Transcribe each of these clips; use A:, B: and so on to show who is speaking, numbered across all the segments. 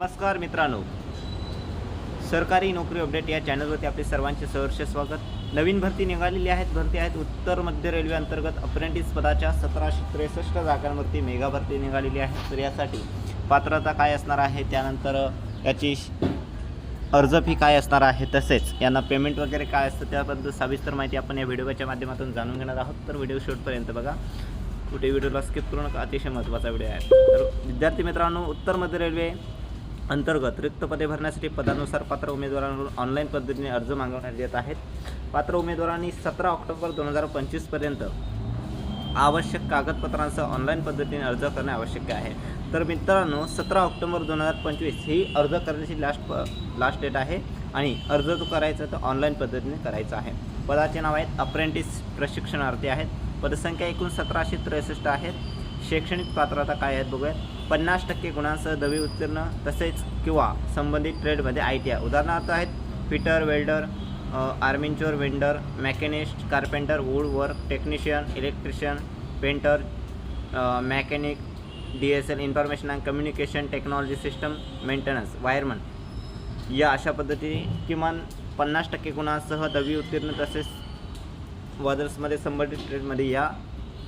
A: नमस्कार मित्रांनो. सरकारी नोकरी अपडेट या चॅनलवरती आपले सर्वांचे सहर्ष स्वागत. नवीन भरती निघालेली आहेत. भरती आहेत. उत्तर मध्य रेल्वे अंतर्गत अप्रेंटिस पदाच्या सतराशे त्रेसष्ट जागांवरती मेगा भरती निघालेली आहे. तर यासाठी पात्रता काय असणार आहे? त्यानंतर याची अर्ज फी काय असणार आहे? तसेच यांना पेमेंट वगैरे काय असतं? त्याबद्दल सविस्तर माहिती आपण या व्हिडिओच्या माध्यमातून जाणून घेणार आहोत. तर व्हिडिओ शूटपर्यंत बघा. कुठे व्हिडिओला स्किप करू नका. अतिशय महत्त्वाचा व्हिडिओ आहे. तर विद्यार्थी मित्रांनो उत्तर मध्य रेल्वे अंतर्गत रिक्त पदे भरण्यासाठी पदानुसार पात्र उमेदवारांकडून ऑनलाईन पद्धतीने अर्ज मागवण्यात येत आहेत. पात्र उमेदवारांनी सतरा ऑक्टोबर दोन हजार पंचवीसपर्यंत आवश्यक कागदपत्रांसह ऑनलाईन पद्धतीने अर्ज करणे आवश्यक आहे. तर मित्रांनो सतरा ऑक्टोबर दोन हजार पंचवीस ही अर्ज करण्याची लास्ट प लास्ट डेट आहे आणि अर्ज तो करायचा तर ऑनलाईन पद्धतीने करायचा आहे. पदाचे नाव आहेत अप्रेंटिस प्रशिक्षणार्थी आहेत. पदसंख्या एकूण सतराशे त्रेसष्ट आहेत. शैक्षणिक पात्रता काय आहेत बघूयात. पन्नास टक्के गुणांसह दवी उत्तीर्ण तसेच किंवा संबंधित ट्रेडमध्ये आय टी आय. उदाहरणार्थ आहेत fitter welder armature winder machinist carpenter wood work technician electrician painter mechanic D S L information and communication technology system maintenance wireman. या अशा पद्धतीने किमान पन्नास टक्के गुणांसह दवी उत्तीर्ण तसेच वदर्समध्ये संबंधित ट्रेडमध्ये या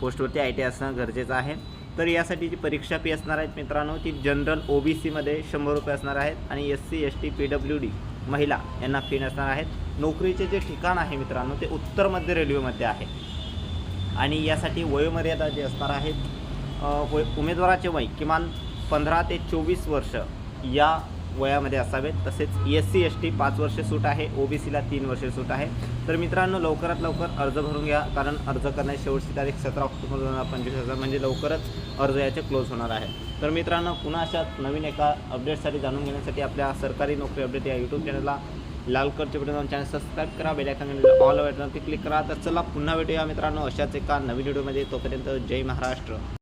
A: पोस्टवरती आय टी असणं गरजेचं आहे. तर यासाठी जी परीक्षा फी असणार आहेत मित्रांनो ती जनरल ओ बी सीमध्ये शंभर रुपये असणार आहेत आणि S C S T P W D महिला यांना फी नसणार आहेत. नोकरीचे जे ठिकाण आहे मित्रांनो ते उत्तर मध्य रेल्वेमध्ये आहे. आणि यासाठी वयोमर्यादा जे असणार आहेत वय उमेदवाराचे वय किमान पंधरा ते चोवीस वर्ष या वयामध्ये असावेत. तसेच एस सी एस टी पाच वर्ष सूट आहे. ओ बी सीला तीन वर्ष सूट आहे. तर मित्रांनो लवकरात लवकर अर्ज भरून घ्या. कारण अर्ज करण्याची शेवटची तारीख सतरा ऑक्टोबर दोन हजार पंचवीस हजार म्हणजे लवकरच अर्ज याचे क्लोज होणार आहे. तर मित्रांनो पुन्हा अशा नवीन एका अपडेटसाठी जाणून घेण्यासाठी आपल्या सरकारी नोकरी अपडेट या यूट्यूब चॅनलला लाल करचे बटन चॅनल सबस्क्राईब करा. बेलायकन ऑल बटनवरती क्लिक करा. तर चला पुन्हा भेटूया मित्रांनो अशाच एका नवीन व्हिडिओमध्ये तोपर्यंत जय महाराष्ट्र.